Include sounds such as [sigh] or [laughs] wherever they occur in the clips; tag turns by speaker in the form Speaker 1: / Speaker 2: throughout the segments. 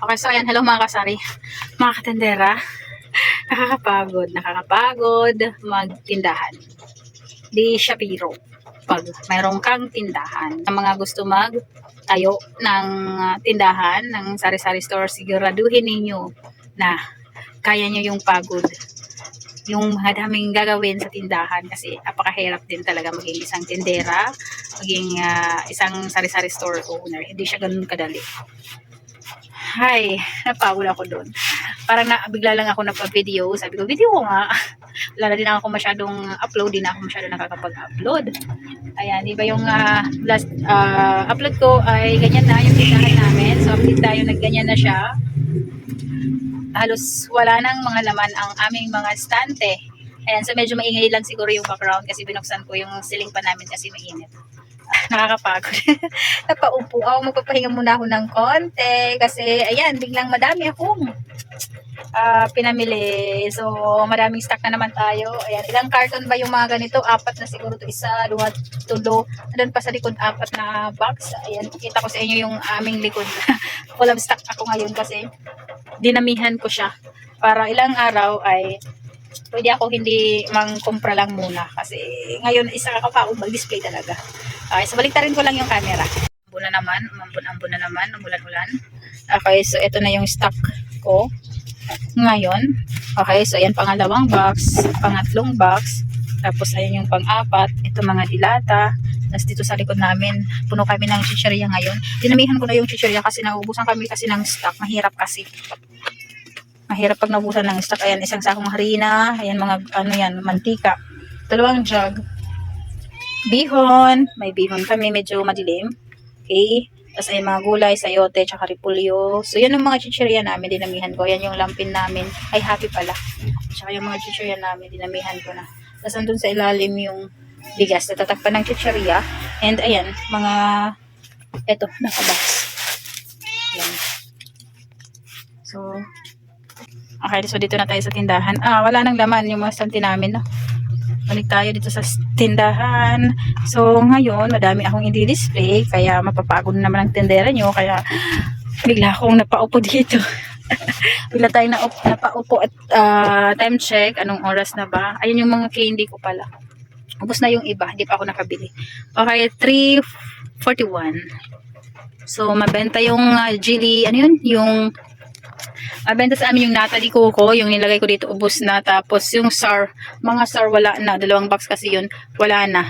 Speaker 1: Okay, so ayan, hello mga kasari, mga katendera. Nakakapagod, nakakapagod magtindahan. Di siya biro. Pag mayroong kang tindahan, ang mga gusto mag tayo ng ah, tindahan, ng sari-sari store, siguraduhin ninyo na kaya nyo yung pagod. Yung mga daming gagawin sa tindahan kasi napakahirap din talaga maging isang tindera, maging ah, isang sari-sari store owner. Hindi siya ganun kadali. Hay, napagod ako doon. Parang na, bigla lang ako nagpa-video. Sabi ko, video ko nga. Wala na din ako masyadong upload. Di na ako masyadong nakakapag-upload. Ayan, iba yung ah, last ah, upload ko ay ganyan na yung tindahan namin. So, update tayo, nagganyan na siya. Halos wala nang mga laman ang aming mga stante. Ayan, so medyo maingay lang siguro yung background kasi binuksan ko yung ceiling pa namin kasi mainit. Nakakapagod. [laughs] Napaupo ako, magpapahinga muna ako ng konti kasi ayan, biglang madami akong ah, pinamili. So, maraming stock na naman tayo. Ayan, ilang carton ba yung mga ganito? Apat na siguro to isa, dua, tulo. Andun pa sa likod, apat na box. Ayan, kita ko sa inyo yung aming likod. [laughs] Full of stock ako ngayon kasi dinamihan ko siya. Para ilang araw ay pwede ako hindi mangkumpra lang muna. Kasi ngayon, isa ka pa mag-display talaga. Okay, so baliktarin ko lang yung camera. Ambon na naman, umambon-ambon na naman, umulan-ulan. Okay, so ito na yung stock ko ngayon. Okay, so ayan pangalawang box, pangatlong box, tapos ayan yung pang-apat, ito mga dilata, tapos dito sa likod namin, puno kami ng chichirya ngayon. Dinamihan ko na yung chichirya kasi naubusan kami kasi ng stock, mahirap kasi. Mahirap pag naubusan ng stock. Ayan, isang sakong harina, ayan mga, ano yan, mantika, dalawang jug, bihon, may bihon kami, medyo madilim. Okay, tapos ay mga gulay, sayote, tsaka repulyo. So, yan yung mga chichirya namin, dinamihan ko. Yan yung lampin namin. Ay, happy pala. Tsaka yung mga chichirya namin, dinamihan ko na. Tapos andun sa ilalim yung bigas na tatakpan ng chichirya. And ayan, mga, eto, nakabox. Yan. So, okay, so dito na tayo sa tindahan. Ah, wala nang laman yung mga stante namin, no? Balik tayo dito sa tindahan. So, ngayon, madami akong i-display, kaya mapapagod na naman ang tindera nyo, kaya bigla akong napaupo dito. [laughs] bigla tayo na napaupo at ah, time check, anong oras na ba? Ayun yung mga candy ko pala. Ubus na yung iba, hindi pa ako nakabili. Okay, 3.41. So, mabenta yung uh, Jilly, ano yun? Yung Mabenta sa amin yung Natalie Coco, yung nilagay ko dito, ubos na. Tapos yung SAR, mga SAR wala na. Dalawang box kasi yun, wala na.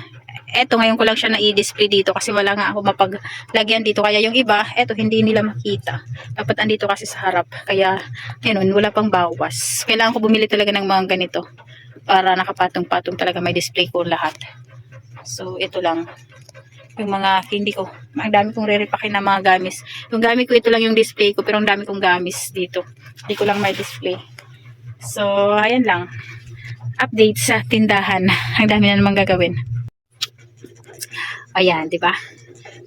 Speaker 1: Eto, ngayon ko lang siya na-i-display dito kasi wala nga ako mapaglagyan dito. Kaya yung iba, eto, hindi nila makita. Dapat andito kasi sa harap. Kaya, yun, wala pang bawas. Kailangan ko bumili talaga ng mga ganito para nakapatong-patong talaga may display ko lahat. So, ito lang yung mga hindi ko. Ang dami kong re-repakin na mga gamis. Yung gamit ko, ito lang yung display ko, pero ang dami kong gamis dito. Hindi ko lang may display. So, ayan lang. Update sa tindahan. [laughs] Ang dami na naman gagawin. Ayan, di ba?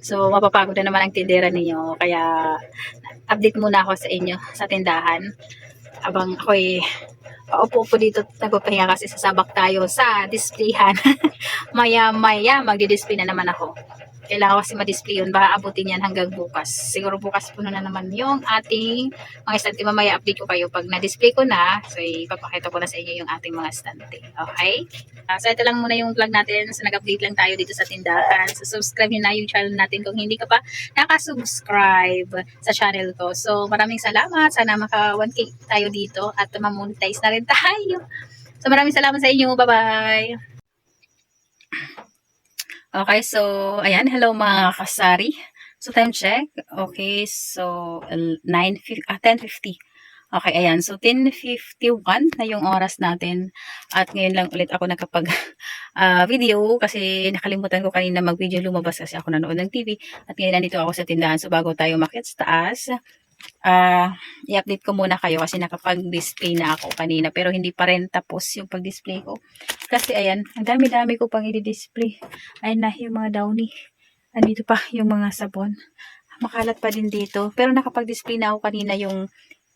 Speaker 1: So, mapapagod na naman ang tindera ninyo. Kaya, update muna ako sa inyo sa tindahan. Abang ako'y paupo-upo dito nagpapahinga kasi sasabak tayo sa displayhan. [laughs] Maya-maya, magdi-display na naman ako. Kailangan kasi ma-display yun. Baka abutin yan hanggang bukas. Siguro bukas puno na naman yung ating mga stante. Mamaya update ko kayo. Pag na-display ko na, so ipapakita ko na sa inyo yung ating mga stante. Okay? Uh, so ito lang muna yung vlog natin. So nag-update lang tayo dito sa tindahan. So subscribe nyo na yung channel natin kung hindi ka pa nakasubscribe sa channel ko. So maraming salamat. Sana maka 1k tayo dito at mamonetize na rin tayo. So maraming salamat sa inyo. Bye-bye! Okay, so, ayan, hello mga kasari. So, time check. Okay, so, 9, ah, 10.50. Okay, ayan. So, 10.51 na yung oras natin. At ngayon lang ulit ako nakapag [laughs] ah, video kasi nakalimutan ko kanina mag-video lumabas kasi ako nanood ng TV. At ngayon nandito ako sa tindahan. So, bago tayo makit sa taas, ah, i-update ko muna kayo kasi nakapag-display na ako kanina. Pero hindi pa rin tapos yung pag-display ko. Kasi ayan, ang dami-dami ko pang i-display. Ayan na yung mga downy. Andito pa yung mga sabon. Makalat pa din dito. Pero nakapag-display na ako kanina yung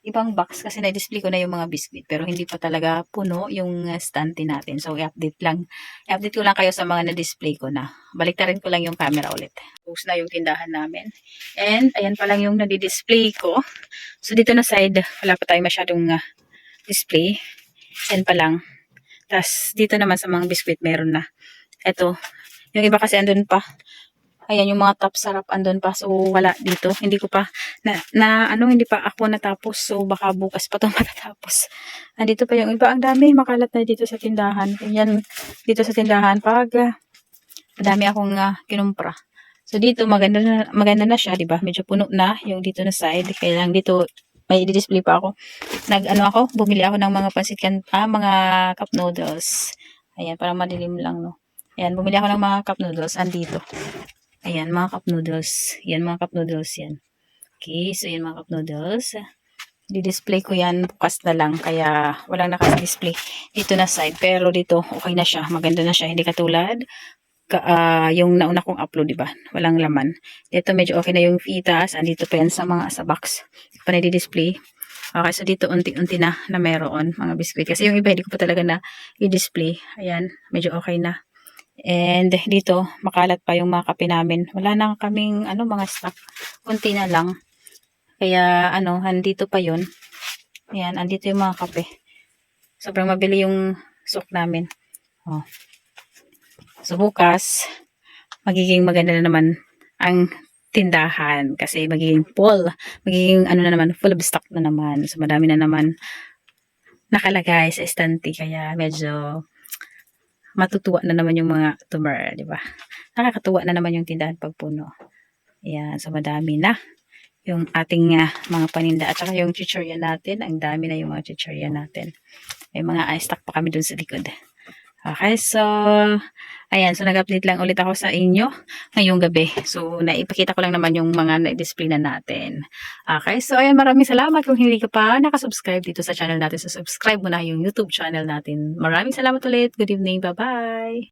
Speaker 1: ibang box kasi na-display ko na yung mga biscuit pero hindi pa talaga puno yung uh, stante natin. So, i-update lang. I-update ko lang kayo sa mga na-display ko na. Baliktarin ko lang yung camera ulit. Post na yung tindahan namin. And, ayan pa lang yung nadi-display ko. So, dito na side, wala pa tayo masyadong uh, display. Yan pa lang. Tapos, dito naman sa mga biscuit, meron na. Ito, yung iba kasi andun pa. Ayan, yung mga top sarap andun pa. So, wala dito. Hindi ko pa, na, na ano, hindi pa ako natapos. So, baka bukas pa itong [laughs] matatapos. Andito pa yung iba. Ang dami, makalat na dito sa tindahan. Yan, dito sa tindahan. Pag, uh, madami akong uh, kinumpra. So, dito, maganda na, maganda na siya, di ba? Medyo puno na yung dito na side. Kaya lang dito, may i-display pa ako. Nag, ano ako, bumili ako ng mga pansit kan, ah, mga cup noodles. Ayan, parang madilim lang, no? Ayan, bumili ako ng mga cup noodles. Andito. Ayan, mga cup noodles. Yan, mga cup noodles yan. Okay, so yan mga cup noodles. Di-display ko yan bukas na lang. Kaya walang naka-display dito na side. Pero dito, okay na siya. Maganda na siya. Hindi katulad ka, ah, yung nauna kong upload, di ba? Walang laman. Dito medyo okay na yung fitas. Andito pa yan sa mga sa box. Pa na-display. Okay, so dito unti-unti na na meron mga biskuit. Kasi yung iba hindi ko pa talaga na i-display. Ayan, medyo okay na. And dito, makalat pa yung mga kape namin. Wala na kaming ano, mga stock. Kunti na lang. Kaya ano, andito pa yun. Ayan, andito yung mga kape. Sobrang mabili yung sok namin. Oh. So bukas, magiging maganda na naman ang tindahan kasi magiging full. Magiging ano na naman, full of stock na naman. So madami na naman nakalagay sa estante. Kaya medyo matutuwa na naman yung mga tuber, di ba? Nakakatuwa na naman yung tindahan pag puno. Ayan, so madami na yung ating uh, mga paninda at saka yung chichurya natin. Ang dami na yung mga chichurya natin. May mga uh, stock pa kami dun sa likod. Okay, so, ayan, so nag-update lang ulit ako sa inyo ngayong gabi. So, naipakita ko lang naman yung mga na-display na natin. Okay, so ayan, maraming salamat kung hindi ka pa nakasubscribe dito sa channel natin. So, subscribe mo na yung YouTube channel natin. Maraming salamat ulit. Good evening. Bye-bye.